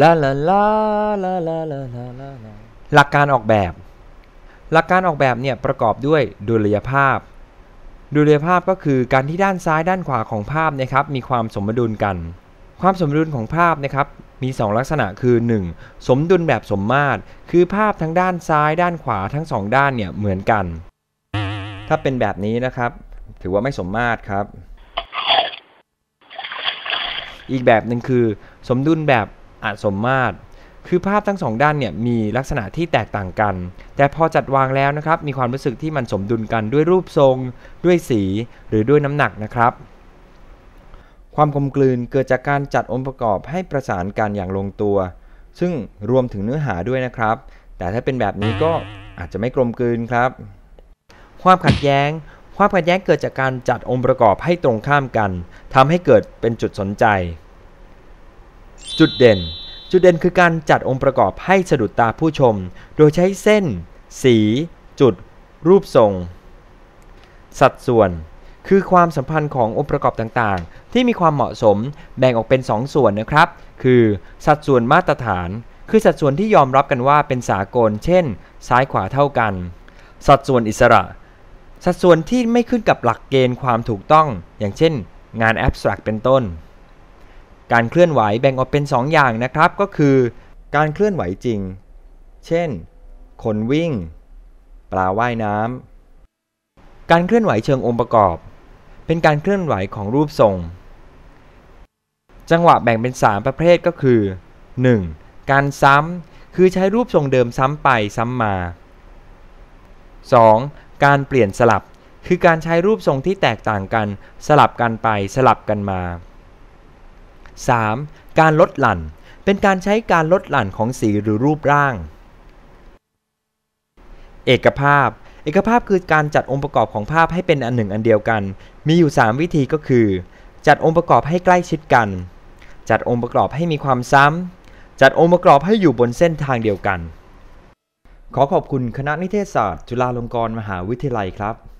ลาลาลาลาลาลาลาลาหลักการออกแบบ หลักการออกแบบเนี่ยประกอบด้วยดุลยภาพ ดุลยภาพก็คือการที่ด้านซ้ายด้านขวาของภาพนะครับมีความสมดุลกัน ความสมดุลของภาพนะครับมี 2 ลักษณะคือ 1. สมดุลแบบสมมาตร คือภาพทั้งด้านซ้ายด้านขวาทั้งสองด้านเนี่ยเหมือนกัน ถ้าเป็นแบบนี้นะครับ ถือว่าไม่สมมาตรครับ อีกแบบหนึ่งคือ สมดุลแบบ อสมมาตร คือภาพทั้งสองด้านเนี่ยมีลักษณะที่แตกต่างกัน แต่พอจัดวางแล้วนะครับ มีความรู้สึกที่มันสมดุลกันด้วยรูปทรง ด้วยสีหรือด้วยน้ำหนักนะครับความกลมกลืนเกิดจากการจัดองค์ประกอบให้ประสานกันอย่างลงตัว ซึ่งรวมถึงเนื้อหาด้วยนะครับ แต่ถ้าเป็นแบบนี้ก็อาจจะไม่กลมกลืนครับ ความขัดแย้ง ความขัดแย้งเกิดจากการจัดองค์ประกอบให้ตรงข้ามกันทำให้เกิดเป็นจุดสนใจ จุดเด่น จุดเด่นคือการจัดองค์ประกอบให้สะดุดตาผู้ชม โดยใช้เส้น สี จุด รูปทรง สัดส่วน คือความสัมพันธ์ขององค์ประกอบต่างๆ ที่มีความเหมาะสมแบ่งออกเป็น2ส่วนนะครับ คือสัดส่วนมาตรฐาน คือสัดส่วนที่ยอมรับกันว่าเป็นสากล เช่น ซ้ายขวาเท่ากัน สัดส่วนอิสระ สัดส่วนที่ไม่ขึ้นกับหลักเกณฑ์ความถูกต้อง อย่างเช่น งานแอบสแตรกเป็นต้น การเคลื่อนไหวแบ่งออกเป็น 2 อย่างนะครับ ก็คือการเคลื่อนไหวจริง เช่น คนวิ่ง ปลาว่ายน้ำ การเคลื่อนไหวเชิงองค์ประกอบ เป็นการเคลื่อนไหวของรูปทรง จังหวะแบ่งเป็น 3 ประเภทก็คือ 1. การซ้ำ คือใช้รูปทรงเดิมซ้ำไปซ้ำมา 2. การเปลี่ยนสลับ คือการใช้รูปทรงที่แตกต่างกัน สลับกันไปสลับกันมา 3. การลดหลั่น เป็นการใช้การลดหลั่นของสีหรือรูปร่าง เอกภาพ เอกภาพคือการจัดองค์ประกอบของภาพให้เป็นอันหนึ่งอันเดียวกัน มีอยู่ 3 วิธีก็คือ จัดองค์ประกอบให้ใกล้ชิดกัน จัดองค์ประกอบให้มีความซ้ำ จัดองค์ประกอบให้อยู่บนเส้นทางเดียวกัน ขอขอบคุณคณะนิเทศศาสตร์ จุฬาลงกรณ์มหาวิทยาลัยครับ